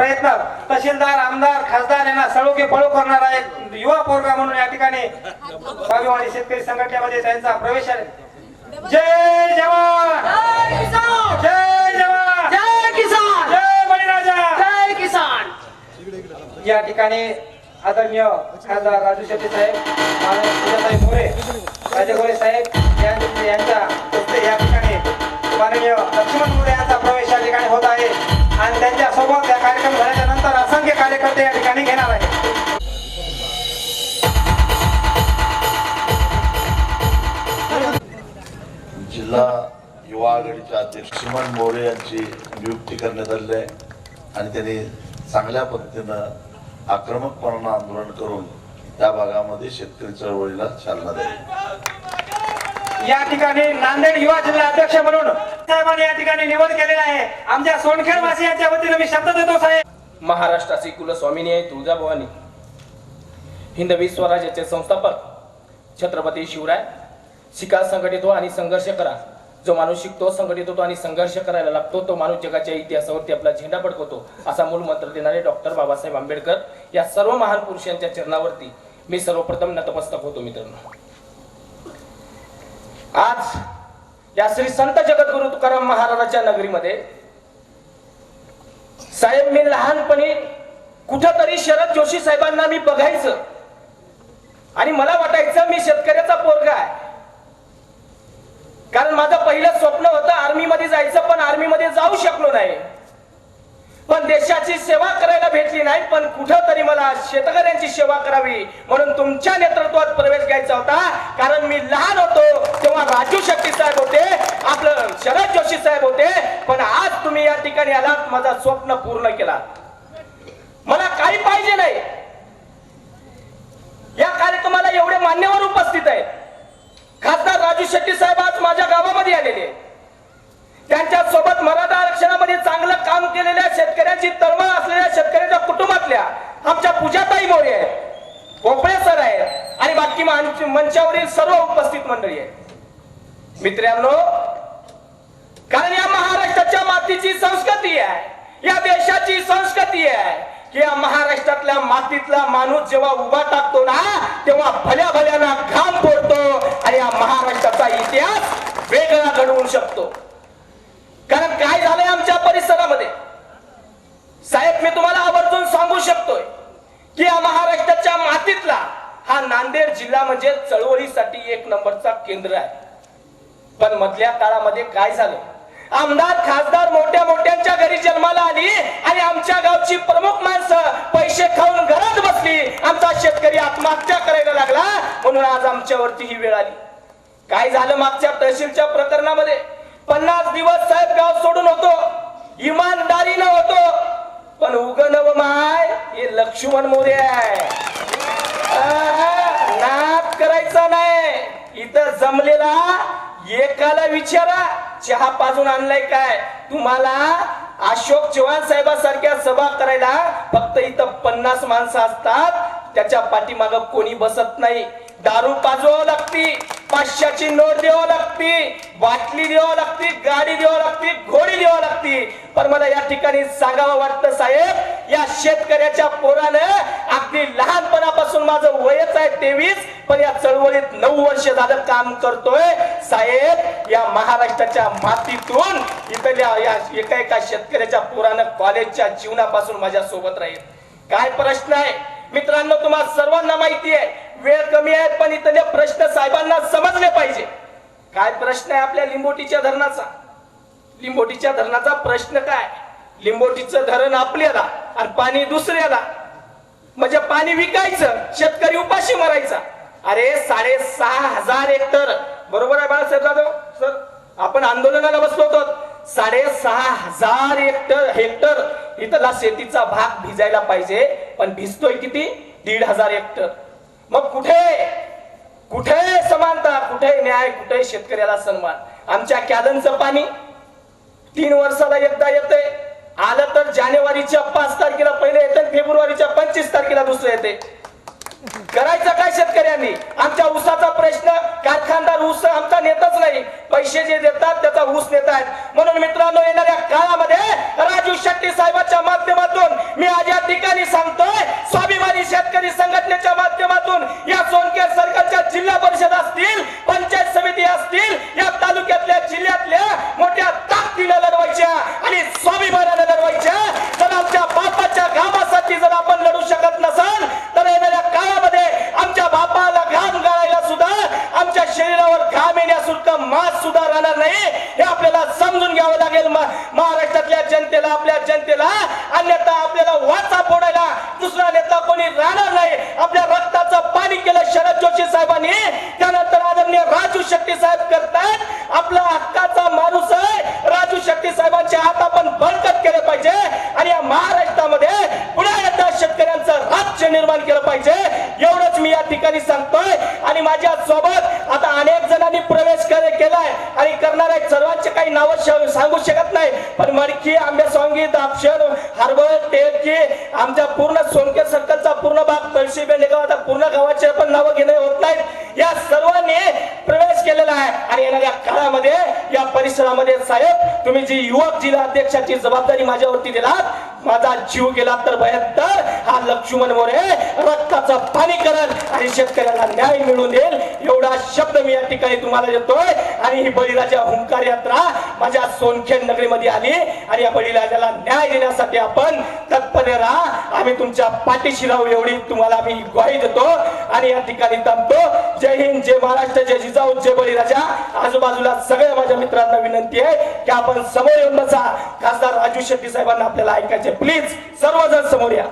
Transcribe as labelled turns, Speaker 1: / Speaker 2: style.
Speaker 1: प्रयत्न. तहसीलदार आमदार खासदार यांना सळोके पळो करणारा एक युवा पोरगा म्हणून या ठिकाणी स्वाभिमानी शेतकरी संघटनेमध्ये त्यांचा प्रवेश आहे. जय जवान!
Speaker 2: जय किसान!
Speaker 1: जय जवान!
Speaker 2: जय किसान!
Speaker 1: जय बळीराजा!
Speaker 2: जय किसान!
Speaker 1: या ठिकाणी आदरणीय खासदार राजू शेट्टी साहेब पूजाताई मोरे राजगोरे साहेब यांचे- यांच्या हस्ते या ठिकाणी माननीय लक्ष्मण मोरे यांचा प्रवेश या ठिकाणी होत आहे. आणि त्यांच्या
Speaker 3: जिल्हा युवा आघाडीचे अध्यक्ष लक्ष्मण मोरे यांची नियुक्ती करण्यात आली आहे. आणि त्यांनी चांगल्या पद्धतीनं आक्रमकपणानं आंदोलन करून त्या भागामध्ये शेतकरी चळवळीला चालना द्यावी
Speaker 1: या ठिकाणी नांदेड युवा जिल्हा अध्यक्ष म्हणून साहेबांनी या ठिकाणी निवड केलेली आहे. आमच्या सोनखेड वासियांच्या वतीने मी शब्द देतो साहेब.
Speaker 4: महाराष्ट्राची कुलस्वामिनी आहे तुळजाभवानी. हिंदवी स्वराज्याचे संस्थापक छत्रपती शिवराय शिका संघटित हो आणि संघर्ष करा. जो माणूस शिकतो संघटित होतो आणि संघर्ष करायला लागतो तो माणूस जगाच्या इतिहासावरती आपला झेंडा फडकवतो असा मूल मंत्र देणारे डॉक्टर बाबासाहेब आंबेडकर या सर्व महान पुरुषांच्या चरणावरती मी सर्वप्रथम नतमस्तक होतो मित्रांनो. आज या श्री संत जगद्गुरु तुकाराम महाराजांच्या नगरीमध्ये साहेब मी लहानपणी कुठंतरी शरद जोशी साहेबांना मी बघायचं आणि मला वाटायचं मी शेतकऱ्याचा पोरगा आहे. कारण माझं पहिलं स्वप्न होतं आर्मीमध्ये जायचं पण आर्मीमध्ये जाऊ शकलो नाही. पण देशाची सेवा करायला भेटली नाही पण कुठंतरी मला शेतकऱ्यांची सेवा करावी म्हणून तुमच्या नेतृत्वात प्रवेश घ्यायचा होता. कारण मी लहान होतो तेव्हा राजू शेट्टी साहेब होते आपलं शरद जोशी साहेब होते पण आज तुम्ही या ठिकाणी आलात माझा स्वप्न पूर्ण केला. मला काही पाहिजे नाही. या कार्यक्रमाला एवढे मान्यवर उपस्थित आहेत. खासदार राजू शेट्टी साहेब आज माझ्या आलेले त्यांच्यासोबत मराठा आरक्षणामध्ये चांगलं काम केलेल्या शेतकऱ्यांची तळमळ असलेल्या शेतकऱ्यांच्या कुटुंबातल्या आमच्या पूजाताई मोरे आहेत भोपळे सर आहेत आणि बाकी मंचावरील सर्व उपस्थित मंडळी आहेत. मित्रांनो कारण या महाराष्ट्राच्या मातीची संस्कृती आहे या देशाची संस्कृती आहे की या महाराष्ट्रातल्या मातीतला माणूस जेव्हा उभा टाकतो ना तेव्हा भल्या भल्याना घाम फोडतो. आणि या महाराष्ट्राचा इतिहास वेगळा घडवू शकतो. कारण काय झालंय आमच्या परिसरामध्ये? साहेब मी तुम्हाला आवर्जून सांगू शकतोय की या महाराष्ट्राच्या मातीतला हा नांदेड जिल्हा म्हणजे चळवळीसाठी एक नंबरचा केंद्र आहे. पण मधल्या काळामध्ये काय झालं? आमदार खासदार मोठ्या मोठ्यांच्या घरी जन्माला आली आणि आमच्या गावची प्रमुख माणसं पैसे खाऊन घरात बसली. आमचा शेतकरी आत्महत्या करायला लागला. म्हणून आज आमच्यावरती ही वेळ आली. काय झालं मागच्या तहसीलच्या प्रकरणामध्ये? पन्नास दिवस साहेब गाव सोडून होतो. इमानदारीनं होतो. पण उगनव माय हे लक्ष्मण मोरे आहे. आहा, नाद करायचा नाही. इथं जमलेला एकाला विचारा चहा पाजून आणलाय काय? तुम्हाला अशोक चव्हाण साहेबांसारख्या सभा करायला फक्त इथं पन्नास माणसं असतात. त्याच्या पाठीमाग कोणी बसत नाही. दारू पाजवावं लागती. पाचशेची नोट द्यावं लागती बाटली द्यावं लागती गाडी द्यावं लागती घोडी द्यावं लागती. पण मला या ठिकाणी सांगावं वाटतं साहेब या शेतकऱ्याच्या पोरानं अगदी लहानपणापासून माझं वयच आहे तेवीस पण या चळवळीत नऊ वर्ष झालं काम करतोय. साहेब या महाराष्ट्राच्या मातीतून इथल्या या एका एका शेतकऱ्याच्या पोरानं कॉलेजच्या जीवनापासून माझ्या सोबत राहील. काय प्रश्न आहे? मित्रांनो तुम्हाला सर्वांना माहिती आहे वेळ कमी आहे पण इथले प्रश्न साहेबांना समज काय प्रश्न आहे आपल्या लिंबोटीच्या धरणाचा? लिंबोटीच्या धरणाचा प्रश्न काय? लिंबोटीचं धरण आपल्याला आणि पाणी दुसऱ्याला. म्हणजे पाणी विकायचं शेतकरी उपाशी मरायचा. अरे साडेसहा हजार हेक्टर बरोबर आहे बाळासाहेब जाधव? सर आपण आंदोलनाला बसलो होतो. साडेसहा हजार हेक्टर हेक्टर इथला शेतीचा भाग भिजायला पाहिजे. पण भिजतोय किती? दीड हजार हेक्टर मग कुठे? कुठे समानता कुठे न्याय कुठे शेतकऱ्याला सन्मान? आमच्या कॅदनचं पाणी तीन वर्षाला एकदा येते. आलं तर जानेवारीच्या पाच तारखेला पहिले येते फेब्रुवारीच्या पंचवीस तारखेला दुसरं येते. करायचं काय शेतकऱ्यांनी? आमच्या ऊसाचा प्रश्न कारखानदार ऊस आमचा नेतच नाही. पैसे जे देतात त्याचा ऊस नेत आहेत. म्हणून मित्रांनो येणाऱ्या काळामध्ये राजू शेट्टी साहेबांच्या माध्यमातून मी आज या ठिकाणी सांगतोय स्वाभिमानी शेतकरी संघटनेच्या महाराष्ट्रातल्या जनतेला आपल्या जनतेला अन्यथा आपल्याला वाचा फोडायला दुसरा नेता कोणी राहणार नाही. आपल्या रक्ताचं पाणी केलं शरद जोशी साहेबांनी. त्यानंतर आदरणीय राजू शेट्टी साहेब करतात. आपला हक्काचा माणूस आहे. राजू शेट्टी साहेबांचे हात आपण बळकट केले पाहिजे. आणि या महाराष्ट्रामध्ये पुन्हा एकदा शेतकऱ्यांचं राज्य निर्माण केलं पाहिजे. एवढंच मी या ठिकाणी सांगतोय. आणि माझ्या सोबत सांगू शकत नाही. पण मडकी आंबेसोंगी दापशर हरबळ टेकी आमच्या पूर्ण सोनके सर्कलचा पूर्ण भाग तळशीबे बेंडेगाव पूर्ण गावाचे पण नावं घेणे होत नाहीत. या सर्वांनी प्रवेश केलेला आहे. आणि येणाऱ्या काळामध्ये या परिसरामध्ये साहेब तुम्ही जी युवक जिल्हा अध्यक्षाची जबाबदारी माझ्यावरती दिलात माझा जीव गेला तर भयंतर हा लक्ष्मण मोरे रक्ताचं पाणी करल आणि शेतकऱ्याला न्याय मिळून देईल. एवढा शब्द मी या ठिकाणी तुम्हाला देतोय. आणि ही बळीराजा हुंकार यात्रा माझ्या सोनखेड नगरीमध्ये आली. आणि या बळीराजाला न्याय देण्यासाठी आपण तत्पर राहा. आम्ही तुमच्या पाठीशी राहू एवढी तुम्हाला आम्ही ग्वाही देतो. आणि या ठिकाणी थांबतो. जय हिंद जय महाराष्ट्र जय जिजाऊ जय बळीराजा. आजूबाजूला सगळ्या माझ्या मित्रांना विनंती आहे की आपण समोर येऊन बसा. खासदार राजू शेट्टी साहेबांना आपल्याला ऐकायचे प्लीज सर्वजण समोर या.